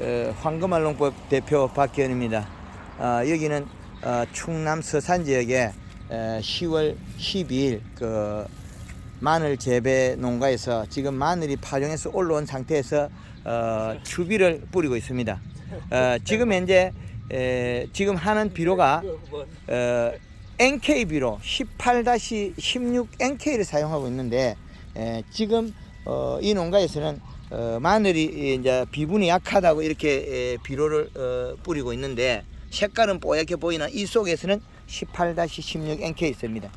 어, 황금알농법 대표 박기현입니다. 어, 여기는 어, 충남 서산 지역에 에, 10월 12일 그 마늘 재배 농가에서 지금 마늘이 파종해서 올라온 상태에서 어, 추비를 뿌리고 있습니다. 어, 지금 현재 에, 지금 하는 비료가 어, NK 비료 18-16 NK를 사용하고 있는데 에, 지금 어, 이 농가에서는 어, 마늘이 이제 비분이 약하다고 이렇게 에, 비료를 어, 뿌리고 있는데 색깔은 뽀얗게 보이는 이 속에서는 18-16 NK 있습니다.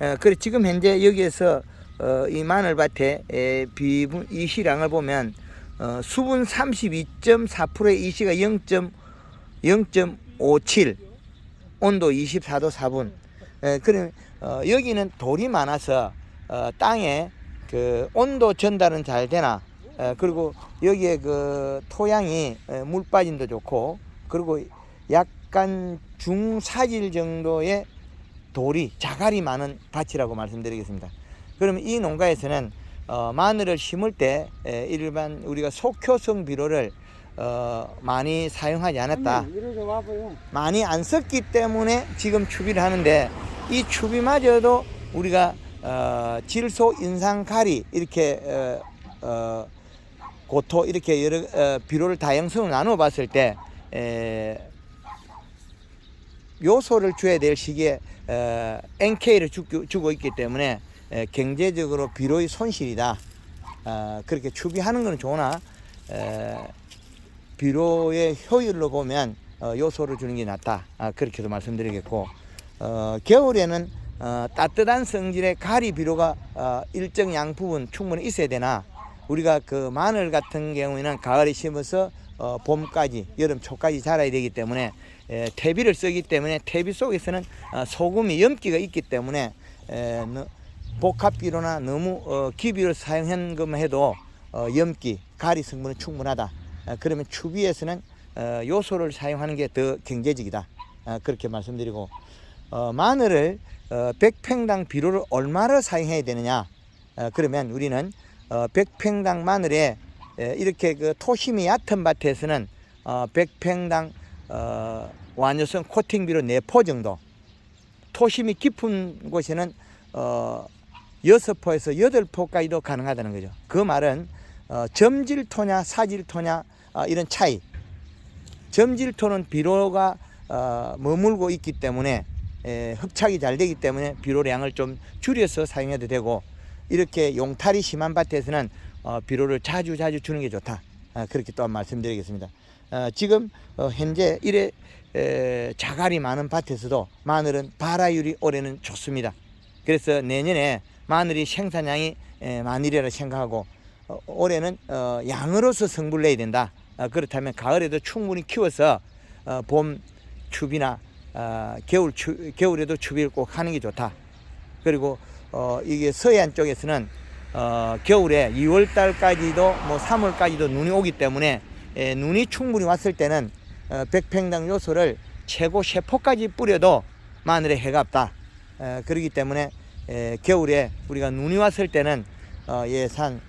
어, 그래 지금 현재 여기에서 어, 이 마늘밭에 에, 비분 이 시량을 보면 어, 수분 32.4%의 이 시가 0. 0.57 온도 24도 4분. 에, 그럼 어, 여기는 돌이 많아서 어, 땅에 그 온도 전달은 잘 되나 에, 그리고 여기에 그 토양이 에, 물 빠짐도 좋고 그리고 약간 중사질 정도의 돌이 자갈이 많은 밭이라고 말씀드리겠습니다. 그러면 이 농가에서는 어, 마늘을 심을 때 에, 일반 우리가 속효성 비료를 어, 많이 사용하지 않았다. 많이 안 썼기 때문에 지금 추비를 하는데 이 추비마저도 우리가 어, 질소 인상 가리 이렇게 어, 어, 고토 이렇게 여러 어, 비료를 다양성을 나누어 봤을 때 에, 요소를 줘야 될 시기에 어, NK를 주고, 주고 있기 때문에 에, 경제적으로 비료의 손실이다. 어, 그렇게 추비하는 건 좋으나 에, 비료의 효율로 보면 어, 요소를 주는 게 낫다. 아, 그렇게도 말씀드리겠고 어, 겨울에는 어, 따뜻한 성질의 가리 비료가 어, 일정 양 부분 충분히 있어야 되나 우리가 그 마늘 같은 경우에는 가을에 심어서 어, 봄까지 여름 초까지 자라야 되기 때문에 에, 퇴비를 쓰기 때문에 퇴비 속에서는 어, 소금이 염기가 있기 때문에 에, 너- 복합 비료나 너무 어, 기비를 사용한 것만 해도 어, 염기 가리 성분은 충분하다. 어, 그러면 추비에서는 어, 요소를 사용하는 게 더 경제적이다. 어, 그렇게 말씀드리고 어, 마늘을 어, 100평당 비료를 얼마를 사용해야 되느냐? 어, 그러면 우리는 어, 100평당 마늘에 에, 이렇게 그 토심이 얕은 밭에서는 어, 100평당 어, 완효성 코팅 비료 4포 정도. 토심이 깊은 곳에는 어, 6포에서 8포까지도 가능하다는 거죠. 그 말은 어, 점질토냐 사질토냐 어, 이런 차이. 점질토는 비료가 어, 머물고 있기 때문에 에, 흡착이 잘 되기 때문에 비료량을 좀 줄여서 사용해도 되고 이렇게 용탈이 심한 밭에서는 어, 비료를 자주 자주 주는 게 좋다. 아, 그렇게 또 말씀드리겠습니다. 어, 지금 어, 현재 이래 에, 자갈이 많은 밭에서도 마늘은 발화율이 올해는 좋습니다. 그래서 내년에 마늘이 생산량이 에, 많으리라 생각하고 어, 올해는 어, 양으로서 성분을 내야 된다. 어, 그렇다면 가을에도 충분히 키워서 어, 봄 추비나 어, 겨울 추, 겨울에도 추비를 꼭 하는 게 좋다. 그리고 어, 이게 서해안 쪽에서는 어, 겨울에 2월 달까지도 뭐 3월까지도 눈이 오기 때문에 에, 눈이 충분히 왔을 때는 어, 백평당 요소를 최고 세포까지 뿌려도 마늘에 해가 없다. 에, 그렇기 때문에 에, 겨울에 우리가 눈이 왔을 때는 어, 예산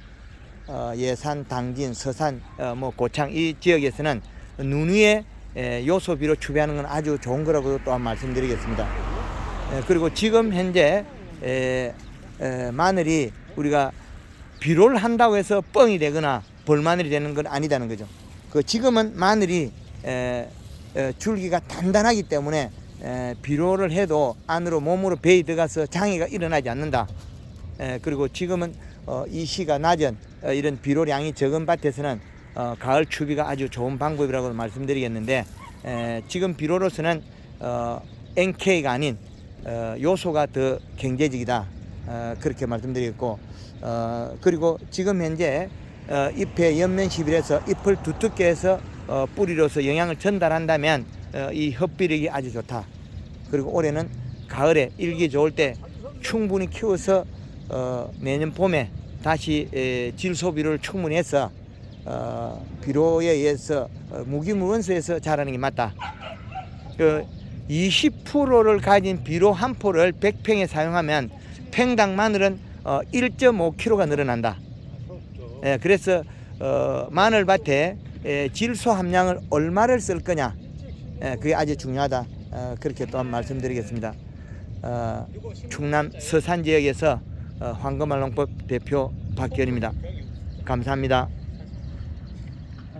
어, 예산, 당진, 서산, 어, 뭐 고창 이 지역에서는 눈 위에 에, 요소비로 추비하는 건 아주 좋은 거라고 또한 말씀드리겠습니다. 에, 그리고 지금 현재 에, 에, 마늘이 우리가 비료를 한다고 해서 뻥이 되거나 벌마늘이 되는 건 아니다는 거죠. 그 지금은 마늘이 에, 에, 줄기가 단단하기 때문에 에, 비료를 해도 안으로 몸으로 배이 들어가서 장애가 일어나지 않는다. 에, 그리고 지금은 어, 이 시가 낮은 어, 이런 비료량이 적은 밭에서는 어, 가을 추비가 아주 좋은 방법이라고 말씀드리겠는데 에, 지금 비료로서는 어, NK가 아닌 어, 요소가 더 경제적이다 어, 그렇게 말씀드리겠고 어, 그리고 지금 현재 어, 잎의 옆면 시비에서 잎을 두텁게 해서 어, 뿌리로서 영양을 전달한다면 어, 이 흡비력이 아주 좋다. 그리고 올해는 가을에 일기 좋을 때 충분히 키워서 어, 내년 봄에 다시 에, 질소비료를 충분히 해서 어, 비료에 의해서 어, 무기무원소에서 자라는 게 맞다. 그 20%를 가진 비료 한 포를 100평에 사용하면 평당 마늘은 어, 1.5kg가 늘어난다. 예, 그래서 어, 마늘밭에 에, 질소 함량을 얼마를 쓸 거냐 에, 그게 아주 중요하다 어, 그렇게 또한 말씀드리겠습니다 어, 충남 서산 지역에서 어, 황금알농법 대표 박기현입니다 감사합니다.